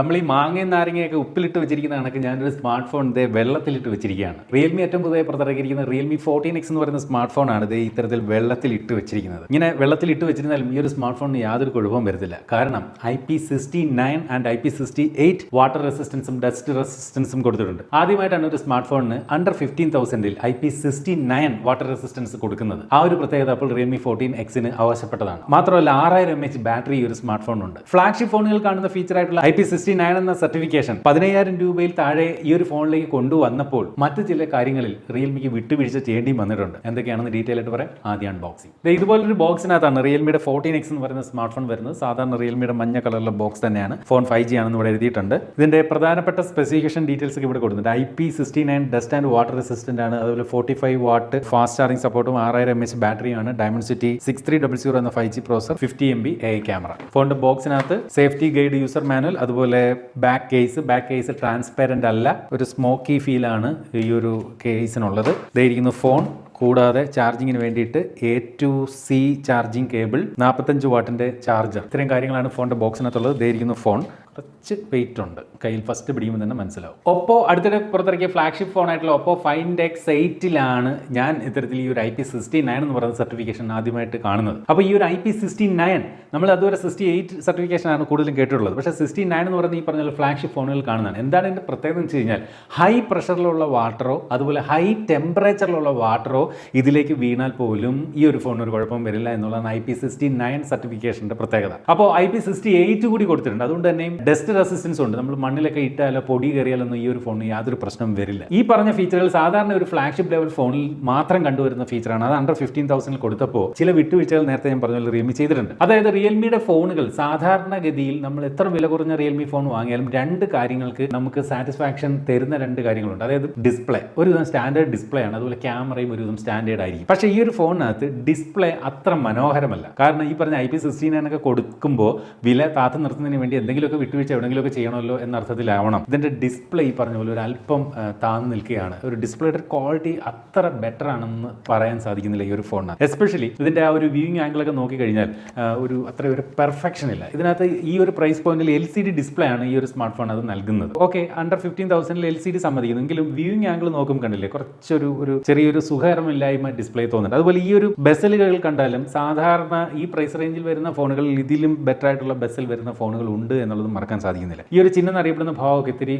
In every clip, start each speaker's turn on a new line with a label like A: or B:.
A: നമ്മൾ ഈ മാങ്ങയും നാരങ്ങയൊക്കെ ഉപ്പിലിട്ട് വെച്ചിരിക്കുന്ന കണക്ക് ഞാനൊരു സ്മാർട്ട് ഫോൺ ഇതേ വെള്ളത്തിലിട്ട് വെച്ചിരിക്കുകയാണ്. റിയൽമി ഏറ്റവും പുതിയ പുറത്തിറക്കിയിരിക്കുന്ന റിയൽമി ഫോർട്ടീൻ എക്സ് എന്ന് പറയുന്ന സ്മാർട്ട് ഫോണാണ് ഇത് ഇത്തരത്തിൽ വെള്ളത്തിൽ ഇട്ട് വെച്ചിരിക്കുന്നത്. ഇങ്ങനെ വെള്ളത്തിൽ ഇട്ട് വെച്ചിരുന്നാലും ഈ ഒരു സ്മാർട്ട് ഫോണിന് യാതൊരു കുഴപ്പവും വരത്തില്ല. കാരണം I P sixty nine and I P sixty eight water റെസിസ്റ്റൻസും ഡസ്റ്റ് റെസിസ്റ്റൻസും കൊടുത്തിട്ടുണ്ട്. ആദ്യമായിട്ടാണ് ഒരു സ്മാർട്ട് ഫോണിന് under fifteen തൗസൻഡിൽ I P sixty nine water resistance കൊടുക്കുന്നത്. ആ ഒരു പ്രത്യേകത അപ്പോൾ റിയൽമി ഫോർട്ടീൻ എക്സിന് അവകാശപ്പെട്ടതാണ് മാത്രമല്ല ആറായിരം എം എച്ച് ബാറ്ററി ഈ ഒരു സ്മാർട്ട് ഫോണുണ്ട് ഫ്ലാഗ്ഷിപ്പ് ഫോണുകൾ കാണുന്ന ഫീച്ചർ ആയിട്ടുള്ള ഐ പി സിക്സ്റ്റി നയൻ എന്ന സർട്ടിഫിക്കേഷൻ പതിനയ്യായിരം രൂപയിൽ താഴെ ഈ ഒരു ഫോണിലേക്ക് കൊണ്ടുവന്നപ്പോൾ മറ്റു ചില കാര്യങ്ങളിൽ റിയൽമിക്ക് വിട്ടുവീഴ്ച ചെയ്യേണ്ടി വന്നിട്ടുണ്ട്. എന്തൊക്കെയാണെന്ന് ഡീറ്റെയിൽ ആയിട്ട് പറയാം. ആദ്യം അൺബോക്സിംഗ് ഇതുപോലൊരു ബോക്സിനകത്താണ് റിയൽമിയുടെ ഫോർട്ടീൻ എക്സ് എന്ന് പറയുന്ന സ്മാർട്ട് ഫോൺ വരുന്നത്. സാധാരണ റിയൽമിയുടെ മഞ്ഞ കളറിലെ ബോക്സ് തന്നെയാണ്. ഫോൺ ഫൈവ് ജി ആണെന്ന് ഇവിടെ എഴുതിയിട്ടുണ്ട്. ഇതിന്റെ പ്രധാനപ്പെട്ട സ്പെസിഫിക്കേഷൻ ഡീറ്റെയിൽസ് ഒക്കെ ഇവിടെ കൊടുക്കുന്നുണ്ട് I P sixty nine dust and water resistant ആണ്. അതുപോലെ forty five watt fast charging സപ്പോർട്ടും ആറായിരം എം എച്ച് ബാറ്ററിയാണ് city six three double zero എന്ന five G processor fifty M B A camera ഫോണിന്റെ ബോക്സിനകത്ത് സേഫ്റ്റി ഗൈഡ് യൂസർ മാനുവൽ അതുപോലെ back case back case transparent അല്ല ഒരു സ്മോക്കി ഫീലാണ് ഈ ഒരു കേസിനുള്ളത് ഇതായിരിക്കുന്നു ഫോൺ കൂടാതെ ചാർജിങ്ങിന് വേണ്ടിയിട്ട് A to C charging cable നാൽപ്പത്തഞ്ച് വാട്ടിന്റെ ചാർജർ ഇത്രയും കാര്യങ്ങളാണ് ഫോണിന്റെ ബോക്സിനകത്തുള്ളത് ഇതായിരിക്കുന്നു ഫോൺ കുറച്ച് വെയിറ്റ് ഉണ്ട്. കയ്യിൽ ഫസ്റ്റ് പിടിക്കുമ്പോൾ തന്നെ മനസ്സിലാവും. ഒപ്പോ അടുത്തിടെ പുറത്തിറക്കിയ ഫ്ലാഗ്ഷിപ്പ് ഫോൺ ആയിട്ടുള്ള ഒപ്പോ ഫൈൻഡ് എക്സ് എയ്റ്റിലാണ് ഞാൻ ഇത്തരത്തിൽ ഈ ഒരു ഐ പി സിക്സ്റ്റി നയൻ എന്ന് പറയുന്ന സർട്ടിഫിക്കേഷൻ ആദ്യമായിട്ട് കാണുന്നത്. അപ്പോൾ ഈ ഒരു ഐ പി സിക്സ്റ്റി നയൻ നമ്മൾ അതുവരെ സിക്സ്റ്റി എയ്റ്റ് സർട്ടിഫിക്കേഷൻ ആണ് കൂടുതലും കേട്ടിട്ടുള്ളത്. പക്ഷേ സിക്സ്റ്റി നയൻ എന്ന് പറയുന്ന ഈ പറഞ്ഞ ഫ്ലാഗ്ഷിപ്പ് ഫോണുകൾ കാണുന്നതാണ്. എന്താണ് ഇതിന്റെ പ്രത്യേകത എന്ന് വെച്ച് കഴിഞ്ഞാൽ ഹൈ പ്രഷറിലുള്ള വാട്ടറോ അതുപോലെ ഹൈ ടെമ്പറേച്ചറിലുള്ള വാട്ടറോ ഇതിലേക്ക് വീണാൽ പോലും ഈ ഒരു ഫോണിന് ഒരു കുഴപ്പം വരില്ല എന്നുള്ളതാണ് ഐ പി സിക്സ്റ്റി നയൻ സർട്ടിഫിക്കേഷന്റെ പ്രത്യേകത. അപ്പോൾ ഐ പി സിക്സ്റ്റി എയ്റ്റ് കൂടി കൊടുത്തിട്ടുണ്ട്. അതുകൊണ്ട് തന്നെ ഡസ്റ്റ് റെസിസ്റ്റൻസ് ഉണ്ട്. നമ്മൾ മണ്ണിലൊക്കെ ഇട്ടാലോ പൊടി കയറിയാലൊന്നും ഈ ഒരു ഫോണിന് യാതൊരു പ്രശ്നം വരില്ല. ഈ പറഞ്ഞ ഫീച്ചറുകൾ സാധാരണ ഒരു ഫ്ലാഗ്ഷിപ്പ് ലെവൽ ഫോണിൽ മാത്രം കണ്ടുവരുന്ന ഫീച്ചറാണ് അത് അണ്ടർ ഫിഫ്റ്റീൻ തൗസൻഡിൽ കൊടുത്തപ്പോൾ ചില വിട്ടുവീഴ്ചകൾ നേരത്തെ ഞാൻ പറഞ്ഞ റിയൽമി ചെയ്തിട്ടുണ്ട്. അതായത് റിയൽമിയുടെ ഫോണുകൾ സാധാരണഗതിയിൽ നമ്മൾ എത്ര വില കുറഞ്ഞ റിയൽമി ഫോൺ വാങ്ങിയാലും രണ്ട് കാര്യങ്ങൾക്ക് നമുക്ക് സാറ്റിസ്ഫാക്ഷൻ തരുന്ന രണ്ട് കാര്യങ്ങളുണ്ട്. അതായത് ഡിസ്പ്ലേ ഒരു വിധം സ്റ്റാൻഡേർഡ് ഡിസ്പ്ലേ ആണ്. അതുപോലെ ക്യാമറയും ഒരു വിധം സ്റ്റാൻഡേർഡ് ആയിരിക്കും. പക്ഷേ ഈ ഒരു ഫോണിനകത്ത് ഡിസ്പ്ലേ അത്ര മനോഹരമല്ല. കാരണം ഈ പറഞ്ഞ ഐ പി സിക്സ്റ്റീൻ ഒക്കെ കൊടുക്കുമ്പോൾ വില താത്തു നിർത്തുന്നതിന് വേണ്ടി എന്തെങ്കിലുമൊക്കെ വിട്ടുവീഴ്ച എവിടെയെങ്കിലുമൊക്കെ ചെയ്യണമല്ലോ എന്ന അർത്ഥത്തിലാവണം. ഇതിന്റെ ഡിസ്പ്ലേ ഈ പറഞ്ഞ പോലെ ഒരു അല്പം താന്ന് നിൽക്കുകയാണ്. ഒരു ഡിസ്പ്ലേയുടെ ക്വാളിറ്റി അത്ര ബെറ്റർ ആണെന്ന് പറയാൻ സാധിക്കുന്നില്ല ഈ ഒരു ഫോണിന് എസ്പെഷ്യലി ഇതിന്റെ ആ ഒരു വ്യൂയിങ് ആംഗിൾ ഒക്കെ നോക്കിക്കഴിഞ്ഞാൽ കഴിഞ്ഞാൽ ഒരു അത്ര ഒരു പെർഫെക്ഷൻ ഇല്ല. ഇതിനകത്ത് ഈ ഒരു പ്രൈസ് പോയിന്റിൽ എൽ സി ഡി ഡിസ്പ്ലേ ആണ് ഈ ഒരു സ്മാർട്ട് ഫോൺ അത് നൽകുന്നത്. ഓക്കെ അണ്ടർ ഫിഫ്റ്റീൻ തൗസൻഡിൽ എൽ സി ഡി സമ്മതിക്കുന്നു. എങ്കിലും വ്യൂയിങ് ആംഗിൾ നോക്കും കണ്ടില്ലേ കുറച്ചൊരു ഒരു ചെറിയൊരു സുഖകരമില്ലായ്മ ഡിസ്പ്ലേ തോന്നുന്നുണ്ട്. അതുപോലെ ഈ ഒരു ബെസലുകൾ കണ്ടാലും സാധാരണ ഈ പ്രൈസ് റേഞ്ചിൽ വരുന്ന ഫോണുകളിൽ ഇതിലും ബെറ്റർ ആയിട്ടുള്ള ബെസൽ വരുന്ന ഫോണുകൾ ഉണ്ട് എന്നുള്ളത് മറക്കാൻ സാധിക്കുന്നില്ല. ഈ ഒരു ചിഹ്നം അറിയപ്പെടുന്ന ഭാവമൊക്കെ ഇത്തിരി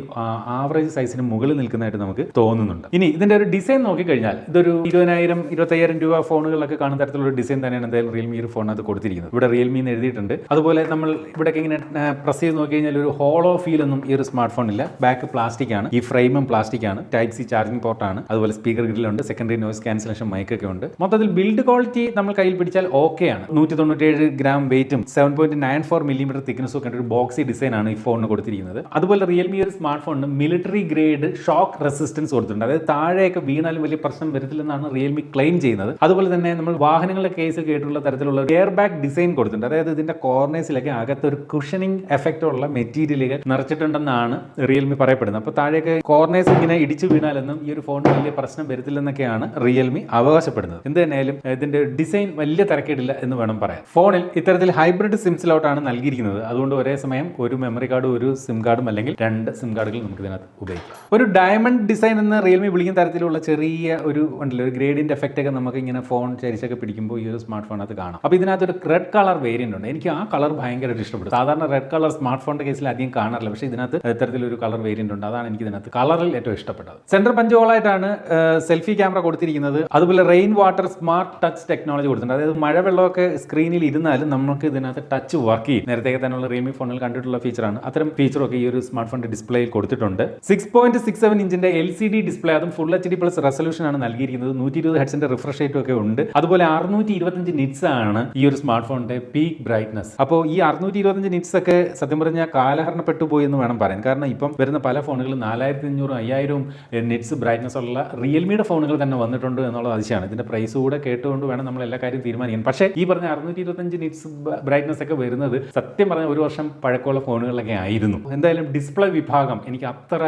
A: ആവറേജ് സൈസിന് മുകളിൽ നിൽക്കുന്നതായിട്ട് നമുക്ക് തോന്നുന്നുണ്ട്. ഇനി ഇതിന്റെ ഒരു ഡിസൈൻ നോക്കിക്കഴിഞ്ഞാൽ ഇതൊരു ഇരുപതിനായിരം ഇരുപത്തയ്യായിരം രൂപ ഫോണുകളിലൊക്കെ കാണുന്ന തരത്തിലുള്ള ഡിസൈൻ തന്നെയാണ് എന്തായാലും റിയൽമി ഒരു ഫോണിനകത്ത് കൊടുത്തിരിക്കുന്നത്. ഇവിടെ റിയൽമി എന്ന് എഴുതിയിട്ടുണ്ട്. അതുപോലെ നമ്മൾ ഇവിടെയൊക്കെ ഇങ്ങനെ പ്രസ് ചെയ്ത് നോക്കി കഴിഞ്ഞാൽ ഒരു ഹോളോ ഫീൽ ഒന്നും ഈ ഒരു സ്മാർട്ട് ഫോണില്ല ബാക്ക് പ്ലാസ്റ്റിക് ആണ്. ഈ ഫ്രെയിമും പ്ലാസ്റ്റിക് ആണ്. ടൈപ്പ് സി ചാർജിംഗ് പോർട്ടാണ് അതുപോലെ സ്പീക്കർ ഗ്രില്ലുണ്ട് സെക്കൻഡറി നോയ്സ് ക്യാൻസലേഷൻ മൈക്കൊക്കെ ഉണ്ട്. മൊത്തത്തിൽ ബിൽഡ് ക്വാളിറ്റി നമ്മൾ കയ്യിൽ പിടിച്ചാൽ ഓക്കെ ആണ്. നൂറ്റി തൊണ്ണൂറ്റേഴ് ഗ്രാം വെയിറ്റും seven point nine four millimetre thickness ഒക്കെ ഒരു ബോക്സി ഡിസൈൻ ആണ് ഈ ഫോണിന് കൊടുത്തിരിക്കുന്നത്. അതുപോലെ റിയൽമി ഒരു സ്മാർട്ട് ഫോണിന് മിലിറ്ററി ഗ്രേഡ് ഷോക്ക് റെസിസ്റ്റൻസ് കൊടുത്തിട്ടുണ്ട്. അതായത് താഴെയൊക്കെ വീണാലും വലിയ പ്രശ്നം വരത്തില്ലെന്നാണ് റിയൽമി ക്ലെയിം ചെയ്യുന്നത്. അതുപോലെ തന്നെ നമ്മൾ വാഹനങ്ങളുടെ കേസ് കേട്ടുള്ള തരത്തിലുള്ള എയർ ബാഗ് ഡിസൈൻ കൊടുത്തിട്ടുണ്ട്. അതായത് ഇതിന്റെ കോർണേഴ്സിലൊക്കെ അകത്ത് ഒരു കുഷനിങ് എഫക്റ്റ് ഉള്ള മെറ്റീരിയലുകൾ നിറച്ചിട്ടുണ്ടെന്നാണ് റിയൽമി പറയപ്പെടുന്നത്. അപ്പോൾ താഴെയൊക്കെ കോർണേഴ്സ് ഇങ്ങനെ ഇടിച്ചു വീണാലൊന്നും ഈ ഒരു ഫോണിന് വലിയ പ്രശ്നം വരത്തില്ലെന്നൊക്കെയാണ് റിയൽമി അവകാശപ്പെടുന്നത്. എന്ത് തന്നെയാലും ഇതിന്റെ ഡിസൈൻ വലിയ തിരക്കേടില്ല എന്ന് വേണം പറയാം ഫോണിൽ ഇത്തരത്തിൽ ഹൈബ്രിഡ് സിംസിലോട്ടാണ് നൽകിയിരിക്കുന്നത്. അതുകൊണ്ട് ഒരേ സമയം ഒരു മെമ്മറി കാർഡും ഒരു സിം കാർഡും അല്ലെങ്കിൽ രണ്ട് സിം കാർഡുകൾ നമുക്ക് ഇതിനകത്ത് ഉപയോഗിക്കാം. ഒരു ഡയമണ്ട് ഡിസൈൻ എന്ന് റിയൽമി വിളിക്കുന്ന തരത്തിലുള്ള ചെറിയ ഒരു ഉണ്ടല്ലോ ഒരു ഗ്രേഡിയന്റ് എഫക്റ്റ് ഒക്കെ നമുക്ക് ഇങ്ങനെ ഫോൺ ചരിച്ചൊക്കെ പിടിക്കുമ്പോൾ ഈ ഒരു സ്മാർട്ട് അത് കാണാം. അപ്പോൾ ഇതിനകത്ത് ഒരു റെഡ് കളർ വേരിയന്റ് ഉണ്ട്. എനിക്ക് ആ കളർ ഭയങ്കരമായിട്ട് ഇഷ്ടപ്പെടും. സാധാരണ റെഡ് കളർ സ്മാർട്ട് ഫോണിന്റെ കേസിൽ അധികം കാണാറില്ല. പക്ഷേ ഇതിനകത്ത് ഇത്തരത്തിലൊരു കളർ വേരിയന്റ് ഉണ്ട്. അതാണ് എനിക്ക് ഇതിനകത്ത് കളറിൽ ഏറ്റവും ഇഷ്ടപ്പെട്ടത്. സെന്റർ പഞ്ചോളായിട്ടാണ് സെൽഫി ക്യാമറ കൊടുത്തിരിക്കുന്നത്. അതുപോലെ rain water smart touch technology കൊടുത്തിട്ടുണ്ട്. അതായത് മഴവെള്ളമൊക്കെ സ്ക്രീനിൽ ഇരുന്നാലും നമുക്ക് ഇതിനകത്ത് ടച്ച് വർക്ക് ചെയ്യും. നേരത്തെ തന്നെയുള്ള റിയൽമി ഫോണിൽ കണ്ടിട്ടുള്ള ഫീച്ചറാണ് അത്തരം ഫീച്ചറൊക്കെ ഈ ഒരു സ്മാർട്ട് ഫോണിന്റെ ഡിസ്പ്ലേയിൽ കൊടുത്തിട്ടുണ്ട്. സിക്സ് പോയിന്റ് സിക്സ് സെവൻ ഇഞ്ചിന്റെ എൽ സി ഡി ഡിസ്പ്ലേ അതും full H D plus resolution ആണ് നൽകിയിരിക്കുന്നത്. നൂറ്റി ഇരുപത് ഹെഡ്സിന്റെ റിഫ്രഷ് റേറ്റും ഒക്കെ ഉണ്ട്. അതുപോലെ അറുന്നൂറ്റി ഇരുപത്തഞ്ച് നിറ്റ്സ് ആണ് ഈ ഒരു സ്മാർട്ട് ഫോണിന്റെ പീക്ക് ബ്രൈറ്റ്നസ് അപ്പോൾ ഈ അറുന്നൂറ്റി ഇരുപത്തഞ്ച് നിറ്റ്സ് ഒക്കെ സത്യം പറഞ്ഞാൽ കാലഹരണപ്പെട്ടു പോയി എന്ന് വേണം പറയാൻ. കാരണം ഇപ്പം വരുന്ന പല ഫോണുകളും നാലായിരത്തി അഞ്ഞൂറും അയ്യായിരവും നിറ്റ്സ് ബ്രൈറ്റ്നസ് ഉള്ള റിയൽമിയുടെ ഫോണുകൾ തന്നെ വന്നിട്ടുണ്ട് എന്നുള്ള ആവശ്യമാണ് ഇതിന്റെ പ്രൈസ് കൂടെ കേട്ടുകൊണ്ട് വേണം നമ്മൾ എല്ലാ കാര്യം തീരുമാനിക്കാൻ. പക്ഷേ ഈ പറഞ്ഞ അറുന്നൂറ്റി ഇരുപത്തഞ്ച് നിറ്റ്സ് ബ്രൈറ്റ്നസ് ഒക്കെ വരുന്നത് സത്യം പറഞ്ഞാൽ ഒരു വർഷം പഴക്കമുള്ള ഫോൺ ഫോണുകളിലൊക്കെ ആയിരുന്നു. എന്തായാലും ഡിസ്പ്ലേ വിഭാഗം എനിക്ക് അത്ര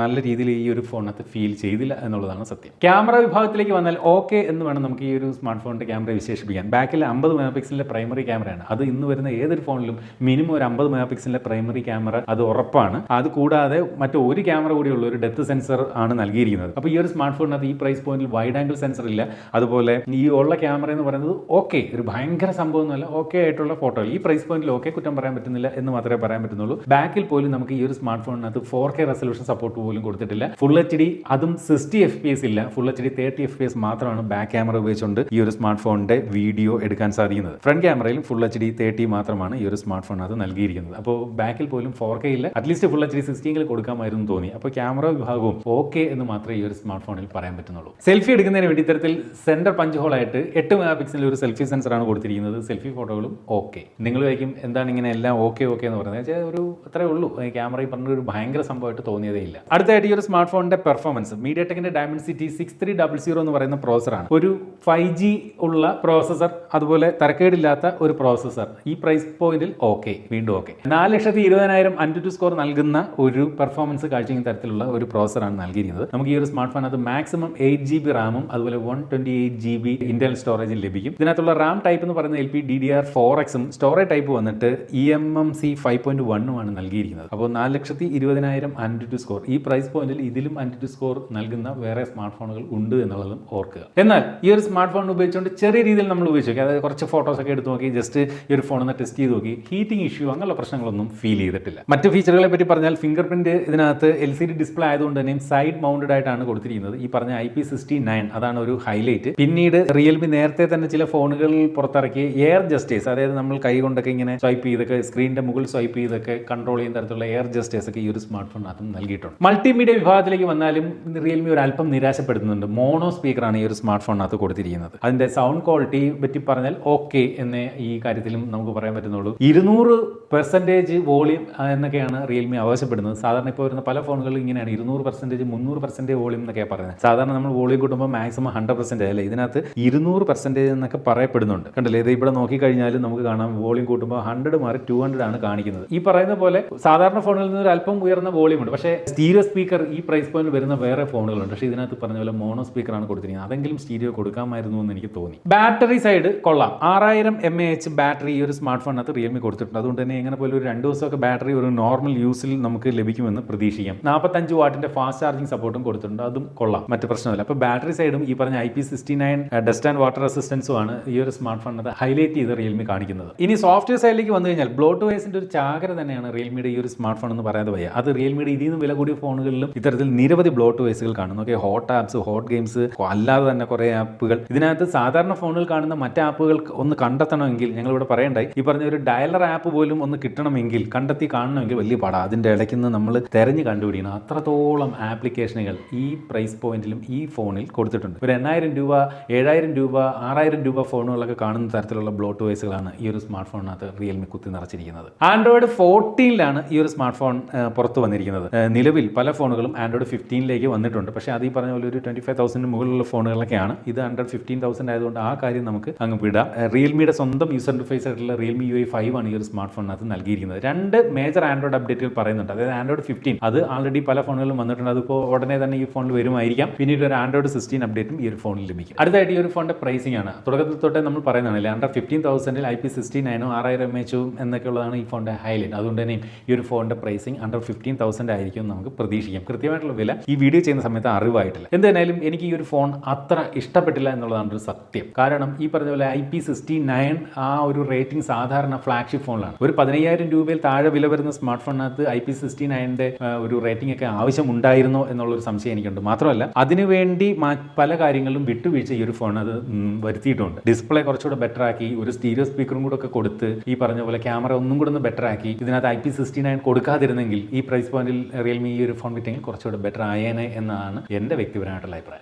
A: നല്ല രീതിയിൽ ഈ ഒരു ഫോണിനകത്ത് ഫീൽ ചെയ്തില്ല എന്നുള്ളതാണ് സത്യം. ക്യാമറ വിഭാഗത്തിലേക്ക് വന്നാൽ ഓക്കെ എന്ന് വേണം നമുക്ക് ഈ ഒരു സ്മാർട്ട് ഫോണിന്റെ ക്യാമറ വിശേഷിപ്പിക്കാൻ. ബാക്കിൽ അമ്പത് മെഗാ പിക്സലിന്റെ പ്രൈമറി ക്യാമറയാണ് അത് ഇന്ന് വരുന്ന ഏതൊരു ഫോണിലും മിനിമം ഒരു അമ്പത് മെഗാ പിക്സലിന്റെ പ്രൈമറി ക്യാമറ അത് ഉറപ്പാണ്. അത് കൂടാതെ മറ്റു ഒരു ക്യാമറ കൂടിയുള്ള ഒരു ഡെപ്ത് സെൻസർ ആണ് നൽകിയിരിക്കുന്നത്. അപ്പോൾ ഈ ഒരു സ്മാർട്ട് ഫോണിനകത്ത് ഈ പ്രൈസ് പോയിന്റിൽ വൈഡ് ആംഗിൾ സെൻസർ ഇല്ല. അതുപോലെ ഈ ഉള്ള ക്യാമറ എന്ന് പറയുന്നത് ഓക്കെ ഒരു ഭയങ്കര സംഭവമൊന്നുമല്ല. ഓക്കെ ആയിട്ടുള്ള ഫോട്ടോ ഈ പ്രൈസ് പോയിന്റിൽ ഓക്കെ കുറ്റം പറയാൻ പറ്റുന്നില്ല എന്ന് മാത്രമേ പറയാൻ പറ്റുന്നുള്ളൂ ബാക്കിൽ പോലും നമുക്ക് ഈ ഒരു സ്മാർട്ട് ഫോണിനകത്ത് ഫോർ കെ റെസൊല്യൂഷൻ സപ്പോർട്ട് പോലും കൊടുത്തിട്ടില്ല. ഫുൾ എച്ച് ഡി അതും സിക്സ്റ്റി എഫ് പി എസ് ഇല്ല. Full H D thirty F P S മാത്രമാണ് ബാക്ക് ക്യാമറ ഉപയോഗിച്ചുകൊണ്ട് ഈ ഒരു സ്മാർട്ട് ഫോണിന്റെ വീഡിയോ എടുക്കാൻ സാധിക്കുന്നത്. ഫ്രണ്ട് ക്യാമറയിലും ഫുൾ എച്ച് ഡി തേർട്ടി മാത്രമാണ് ഈ ഒരു സ്മാർട്ട് ഫോണിനകത്ത് നൽകിയിരിക്കുന്നത്. അപ്പോൾ ബാക്കിൽ പോലും ഫോർ കെ ഇല്ല. At least full H D സിക്സ്റ്റീനിൽ കൊടുക്കാമായിരുന്നു തോന്നി. അപ്പോൾ ക്യാമറ വിഭാഗവും ഓക്കെ എന്ന് മാത്രമേ ഈ ഒരു സ്മാർട്ട് ഫോണിൽ പറയാൻ പറ്റുന്നുള്ളൂ. സെൽഫി എടുക്കുന്നതിന് വേണ്ടി ഇത്തരത്തിൽ സെന്റർ പഞ്ച് ഹോൾ ആയിട്ട് എട്ട് മെഗാ പിക്സലിൽ ഒരു സെൽഫി സെൻസറാണ് കൊടുത്തിരിക്കുന്നത്. സെൽഫി ഫോട്ടോകളും ഓക്കെ നിങ്ങൾ കഴിക്കും എന്താണ് ഇങ്ങനെ എല്ലാം ഓക്കെ ഓക്കെ എന്ന് പറയുന്നത്? ഒരു അത്രേ ഉള്ളൂ. ക്യാമറ പറഞ്ഞ ഒരു ഭയങ്കര സംഭവമായിട്ട് തോന്നിയതേ ഇല്ല. അടുത്തായിട്ട് ഈ ഒരു സ്മാർട്ട് ഫോണിന്റെ performance media ടെക്കിന്റെ Dimensity six three double zero എന്ന് പറയുന്ന പ്രോസറാണ് ഒരു ഫൈവ് ജി ഉള്ള പ്രോസസർ അതുപോലെ തരക്കേടില്ലാത്ത ഒരു പ്രോസസർ ഈ പ്രൈസ് പോയിന്റിൽ ഓക്കെ വീണ്ടും ഓക്കെ നാല് ലക്ഷത്തി ഇരുപതിനായിരം അന്റു സ്കോർ നൽകുന്ന ഒരു പെർഫോമൻസ് കാഴ്ച തരത്തിലുള്ള ഒരു പ്രോസറാണ് നൽകിയിരിക്കുന്നത്. നമുക്ക് ഈ ഒരു സ്മാർട്ട് ഫോൺ അത് മാക്സിമം എയ്റ്റ് ജി ബി റാമും അതുപോലെ one twenty eight G B internal സ്റ്റോറേജും ലഭിക്കും. ഇതിനകത്തുള്ള റാം ടൈപ്പ് എന്ന് പറയുന്നത് L P D D R four എക്സും സ്റ്റോറേജ് ടൈപ്പ് വന്നിട്ട് E M M C five point വണ്ണുമാണ് നൽകിയിരിക്കുന്നത്. അപ്പോൾ നാല് ലക്ഷത്തി ഇരുപതിനായിരം ആന്റി ടു സ്കോർ ഈ പ്രൈസ് പോയിന്റിൽ ഇതിലും ആന്റി ടു സ്കോർ നൽകുന്ന വേറെ സ്മാർട്ട് ഫോണുകൾ ഉണ്ട് എന്നുള്ളതും ഓർക്കുക. എന്നാൽ ഈ ഒരു സ്മാർട്ട് ഫോൺ ഉപയോഗിച്ചുകൊണ്ട് ചെറിയ രീതിയിൽ നമ്മൾ ഉപയോഗിച്ചു നോക്കി. അതായത് കുറച്ച് ഫോട്ടോസ് ഒക്കെ എടുത്ത് നോക്കി. ജസ്റ്റ് ഈ ഒരു ഫോണിൽ ടെസ്റ്റ് ചെയ്ത് നോക്കി. ഹീറ്റിംഗ് ഇഷ്യൂ അങ്ങനെയുള്ള പ്രശ്നങ്ങളൊന്നും ഫീൽ ചെയ്തിട്ടില്ല. മറ്റ് ഫീച്ചറുകളെ പറ്റി പറഞ്ഞാൽ ഫിംഗർ പ്രിന്റ് ഇതിനകത്ത് എൽ സി ഡി ഡിസ്പ്ലേ ആയതുകൊണ്ട് തന്നെയും സൈഡ് മൗണ്ടഡ് ആയിട്ടാണ് കൊടുത്തിരിക്കുന്നത്. ഈ പറഞ്ഞ ഐ പി സിക്സ്റ്റി നയൻ അതാണ് ഒരു ഹൈലൈറ്റ് പിന്നീട് റിയൽമി നേരത്തെ തന്നെ ചില ഫോണുകളിൽ പുറത്തിറക്കി എയർ ജസ്റ്റേഴ്സ് അതായത് നമ്മൾ കൈ കൊണ്ടൊക്കെ ഇങ്ങനെ സ്വൈപ്പ് ചെയ്തൊക്കെ സ്ക്രീനിന്റെ മുകളിൽ സ്വൈപ്പ് ചെയ്തൊക്കെ കൺട്രോൾ ചെയ്യുന്ന തരത്തിലുള്ള എയർ ജസ്റ്റേഴ്സ് ഒക്കെ ഈ ഒരു സ്മാർട്ട് അതും നൽകിയിട്ടുണ്ട്. മൾട്ടിമീഡിയ വിഭാഗത്തിലേക്ക് വന്നാലും റിയൽമി ഒരു അല്പം നിരാശപ്പെടുത്തുന്നുണ്ട് മോണോ സ്പീക്കറാണ് ഈ ഒരു സ്മാർട്ട് ഫോണിനകത്ത് കൊടുത്തിരിക്കുന്നത്. അതിന്റെ സൗണ്ട് ക്വാളിറ്റി പറ്റി പറഞ്ഞാൽ ഓക്കെ എന്നേ ഈ കാര്യത്തിലും നമുക്ക് പറയാൻ പറ്റുന്നുള്ളൂ. ഇരുന്നൂറ് പെർസെന്റേജ് വോളിയം എന്നൊക്കെയാണ് റിയൽമി ആവശ്യപ്പെടുന്നത്. സാധാരണ ഇപ്പോൾ വരുന്ന പല ഫോണുകളിലും ഇങ്ങനെയാണ്. ഇരുന്നൂറ് പെർസെന്റേജ് മുന്നൂറ് പെർസെന്റേജ് വോളിയം എന്നൊക്കെയാണ് പറയുന്നത്. സാധാരണ നമ്മൾ വോളിയം കൂട്ടുമ്പോൾ മാക്സിമം ഹൺഡ്രഡ് പെർസെന്റേജ് അല്ലേ? ഇതിനകത്ത് ഇരുന്നൂറ് പെർസെന്റേജ് എന്നൊക്കെ പറയപ്പെടുന്നുണ്ട്. കണ്ടല്ലേ? ഇത് ഇവിടെ നോക്കിക്കഴിഞ്ഞാൽ നമുക്ക് കാണാം. വോളിയം കൂട്ടുമ്പോൾ ഹൺഡ്രഡ് മാറി ടു ഹൺഡ്രഡ് ആണ് കാണിക്കുന്നത്. ഈ പറയുന്ന പോലെ സാധാരണ ഫോണുകളിൽ നിന്ന് ഒരു അല്പം ഉയർന്ന വോളിയം ഉണ്ട്. പക്ഷേ സ്റ്റീരിയോ സ്പീക്കർ ഈ പ്രൈസ് പോയിന്റ് വരുന്ന വേറെ ഫോണുകളുണ്ട്. പക്ഷേ ഇതിനകത്ത് പറഞ്ഞ പോലെ മോണോ സ്പീക്കറാണ് കൊടുത്തിരിക്കുന്നത്. അതെങ്കിലും സ്റ്റീരിയോ കൊടുക്കാമായിരുന്നു എന്ന് എനിക്ക് തോന്നി. ബാറ്ററി സൈഡ് കൊള്ളാം. ആറായിരം എം എ എച്ച് ബാറ്ററി ഈ ഒരു സ്മാർട്ട് ഫോണിനകത്ത് റിയൽമി കൊടുത്തിട്ടുണ്ട്. അതുകൊണ്ട് തന്നെ എങ്ങനെ പോലെ ഒരു രണ്ട് ദിവസമൊക്കെ ബാറ്ററി ഒരു നോർമൽ യൂസിൽ നമുക്ക് ലഭിക്കുമെന്ന് പ്രതീക്ഷിക്കാം. നാൽപ്പത്തഞ്ച് വാട്ടിന്റെ ഫാസ്റ്റ് ചാർജിംഗ് സപ്പോർട്ടും കൊടുത്തിട്ടുണ്ട്. അതും കൊള്ളാം. മറ്റ് പ്രശ്നമില്ല. അപ്പോൾ ബാറ്ററി സൈഡും ഈ പറഞ്ഞ I P sixty nine dust and water റെസിസ്റ്റൻസുമാണ് ഈ ഒരു സ്മാർട്ട് ഫോണിനകത്ത് ഹൈലൈറ്റ് ചെയ്ത് റിയൽമി കാണിക്കുന്നത്. ഇനി സോഫ്റ്റ്വെയർ സൈഡിലേക്ക് വന്നു കഴിഞ്ഞാൽ ബ്ലോട്ട് വൈസിന്റെ ഒരു ചാകര തന്നെയാണ് റിയൽമിയുടെ ഈ ഒരു സ്മാർട്ട് ഫോൺ എന്ന് പറയാതെ വയ്യ. അത് റിയൽമിയുടെ ഇതിൽ നിന്ന് വില കൂടിയ ഫോണുകളിലും ഇത്തരത്തിൽ നിരവധി ബ്ലോട്ട് വൈസുകൾ കാണുന്നു. Okay hot apps hot games അല്ലാതെ തന്നെ കുറേ ആപ്പുകൾ. ഇതിനകത്ത് സാധാരണ ഫോണിൽ കാണുന്ന മറ്റ് ആപ്പുകൾ ഒന്ന് കണ്ടെത്തണമെങ്കിൽ ഞങ്ങൾ ഇവിടെ പറയണ്ടായി ഈ പറഞ്ഞ ഒരു ഡയലർ ആപ്പ് പോലും ഒന്ന് കിട്ടണമെങ്കിൽ കണ്ടെത്തി കാണണമെങ്കിൽ വലിയ പാടാണ് അതിന്റെ ഇടയ്ക്ക് നിന്ന് നമ്മൾ തെരഞ്ഞു കണ്ടുപിടിക്കണം. അത്രത്തോളം ആപ്ലിക്കേഷനുകൾ ഈ പ്രൈസ് പോയിന്റിലും ഈ ഫോണിൽ കൊടുത്തിട്ടുണ്ട്. ഒരു എണ്ണായിരം രൂപ ഏഴായിരം രൂപ ആറായിരം രൂപ ഫോണുകളൊക്കെ കാണുന്ന തരത്തിലുള്ള ബ്ലോട്ട് വൈസുകളാണ് ഈ ഒരു സ്മാർട്ട് ഫോണിനകത്ത് റിയൽമി കുത്തി നിറച്ചിരിക്കുന്നത്. ആൻഡ്രോയിഡ് ഫോർട്ടീനിലാണ് ഈ ഒരു സ്മാർട്ട് ഫോൺ പുറത്ത് വന്നിരിക്കുന്നത്. നിലവിൽ പല ഫോണുകളും ആൻഡ്രോയിഡ് ഫിഫ്റ്റീനിലേക്ക് വന്നിട്ടുണ്ട്. പക്ഷേ അത് ഈ പറഞ്ഞ പോലെ ഒരു ട്വന്റി ഫൈവ് തൗസൻഡിന് മുകളിലുള്ള ഫോണുകളൊക്കെയാണ്. ഇത് ഹൺഡ്രഡ് ഫിഫ്റ്റീൻ തൗസൻഡ് ആയതുകൊണ്ട് ആ കാര്യം നമുക്ക് അങ്ങ് വിടാം. റിയൽമിയുടെ സ്വന്തം യൂസർ ഇന്റർഫേസ് ആയിട്ടുള്ള റിയൽമി യു ഐ ഫൈവ് ആണ് ഈ ഒരു സ്മാർട്ട് ഫോണിനകത്ത് നൽകിയിരിക്കുന്നത്. രണ്ട് മേജർ ആൻഡ്രോയിഡ് അപ്ഡേറ്റുകൾ പറയുന്നുണ്ട്. അതായത് ആൻഡ്രോയിഡ് ഫിഫ്റ്റീൻ അത് ആൾറെഡി പല ഫോണുകളിലും വന്നിട്ടുണ്ട്. അതിപ്പോൾ ഉടനെ തന്നെ ഈ ഫോണിൽ വരുമായിരിക്കാം. പിന്നീട് ഒരു ആൻഡ്രോയിഡ് സിക്സ്റ്റീൻ അപ്ഡേറ്റും ഈ ഒരു ഫോണിൽ ലഭിക്കും. അടുത്തായിട്ട് ഈ ഒരു ഫോണിന്റെ പ്രൈസിംഗ് ആണ്. തുടക്കത്തിൽ തൊട്ടേ നമ്മൾ പറയുന്നതാണ് അണ്ടർ ഫിഫ്റ്റീൻ തൗസൻഡിൽ ഐ പി സിക്സ്റ്റീൻ നയനോ ആറായിരം എം എച്ചും എന്നൊക്കെയുള്ളതാണ് ഈ ഫോണിന്റെ ഹൈലൈറ്റ് അതുകൊണ്ട് തന്നെയും ഈ ഒരു ഫോണിന്റെ പ്രൈസിങ് അണ്ടർ ഫിഫ്റ്റീൻ തൗസൻഡ് ആയിരിക്കും നമുക്ക് പ്രതീക്ഷിക്കാം. കൃത്യമായിട്ടുള്ള വില ഈ വീഡിയോ ചെയ്യുന്ന സമയത്ത് അറിവായിട്ടില്ല. എന്തായാലും എനിക്ക് ഈ ഒരു ഫോൺ അത്ര ഇഷ്ടപ്പെട്ടില്ല എന്നുള്ളതാണ് ഒരു സത്യം. കാരണം ഈ പറഞ്ഞ പോലെ ഐ പി സിക്സ്റ്റി നയൻ ആ ഒരു റേറ്റിംഗ് സാധാരണ ഫ്ലാഗ്ഷിപ്പ് ഫോണിലാണ് ഒരു പതിനയ്യായിരം രൂപയിൽ താഴെ വില വരുന്ന സ്മാർട്ട് ഫോണിനകത്ത് ഐ പി സിക്സ്റ്റി നയന്റെ ഒരു റേറ്റിംഗ് ഒക്കെ ആവശ്യമുണ്ടായിരുന്നോ എന്നുള്ളൊരു സംശയം എനിക്കുണ്ട്. മാത്രമല്ല അതിനുവേണ്ടി പല കാര്യങ്ങളും വിട്ടുവീഴ്ച ഈ ഒരു ഫോൺ അത് വരുത്തിയിട്ടുണ്ട്. ഡിസ്പ്ലേ കുറച്ചുകൂടെ ബെറ്റർ ആക്കി ഒരു സ്റ്റീരിയോ സ്പീക്കറും കൂടെ ഒക്കെ കൊടുത്ത് ഈ പറഞ്ഞ പോലെ ക്യാമറ ഒന്നും കൂടെ ഒന്ന് ബെറ്റർ ആക്കി ഇതിനകത്ത് ഐ പി സിക്സ്റ്റി നയൻ കൊടുക്കാതിരുന്നെങ്കിൽ ഈ പ്രൈസ് പോയിന്റിൽ റിയൽമി ഈ ഒരു ഫോൺ വിറ്റെങ്കിൽ കുറച്ചുകൂടെ ബെറ്റർ ആയേനെ എന്നാണ് എന്റെ വ്യക്തിപരമായിട്ടുള്ള അഭിപ്രായം.